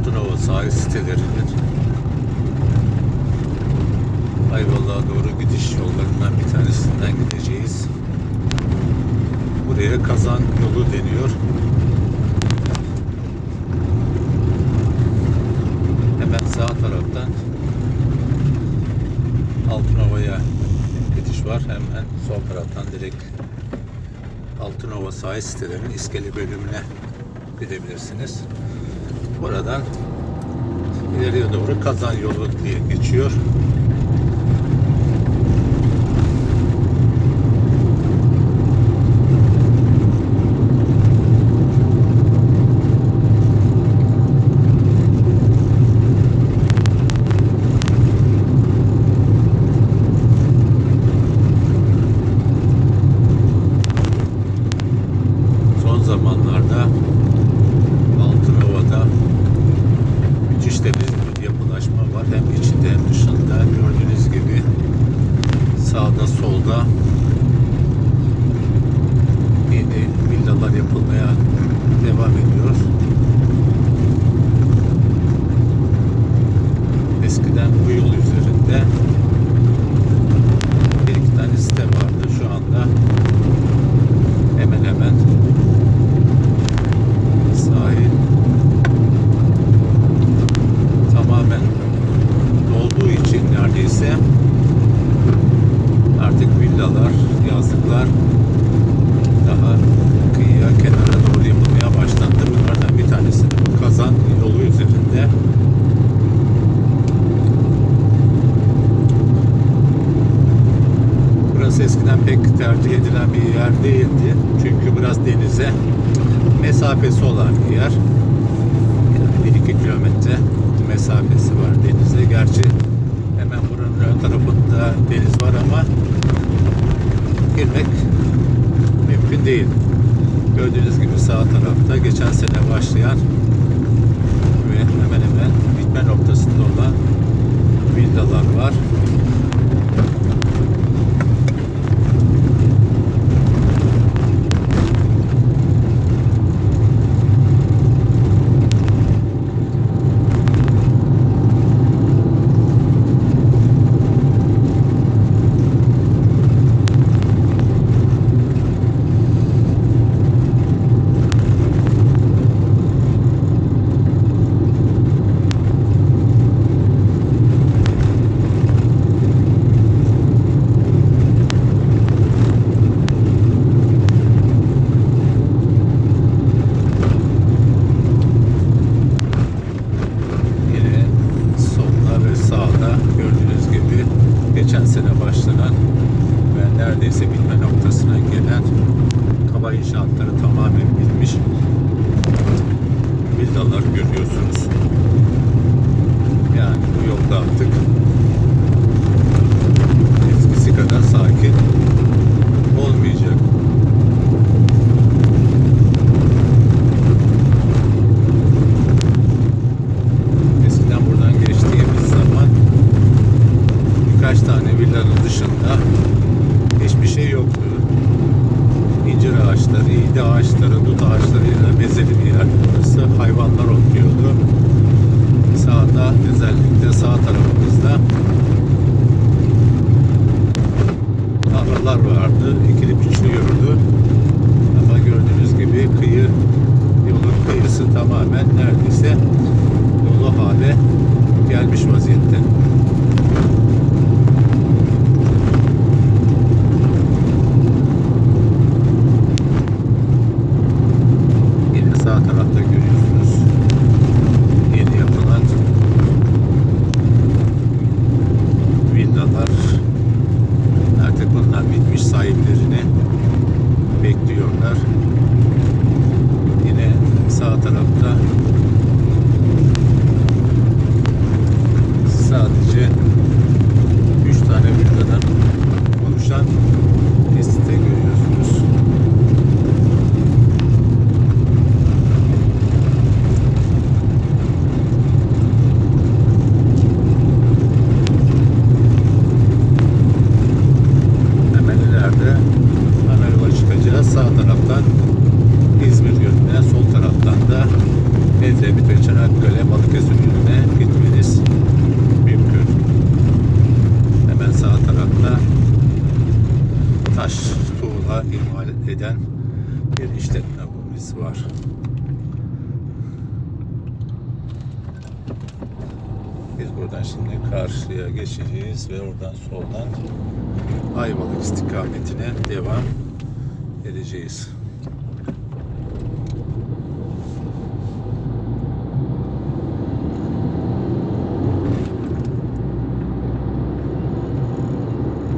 Altınova sahil siteleridir. Ayvalık'a doğru gidiş yollarından bir tanesinden gideceğiz. Buraya kazan yolu deniyor. Hemen sağ taraftan Altınova'ya gidiş var. Hemen sol taraftan direkt Altınova sahil sitelerinin iskele bölümüne gidebilirsiniz. Buradan ileriye doğru kazan yolu diye geçiyor. Üzerinde bir iki tane site vardı. Şu anda hemen hemen sahil tamamen dolduğu için neredeyse artık villalar, yazlıklar Eskiden pek tercih edilen bir yer değildi. Çünkü biraz denize mesafesi olan bir yer. Yani 1-2 kilometre mesafesi var denize. Gerçi hemen buranın ön tarafında deniz var ama girmek mümkün değil. Gördüğünüz gibi sağ tarafta geçen sene başlayan ve hemen hemen bitme noktasında olan villalar var. esatto neredeyse dolu hale gelmiş vaziyette. gelen bir işletmemiz var. Biz buradan şimdi karşıya geçeceğiz ve oradan soldan Ayvalık istikametine devam edeceğiz.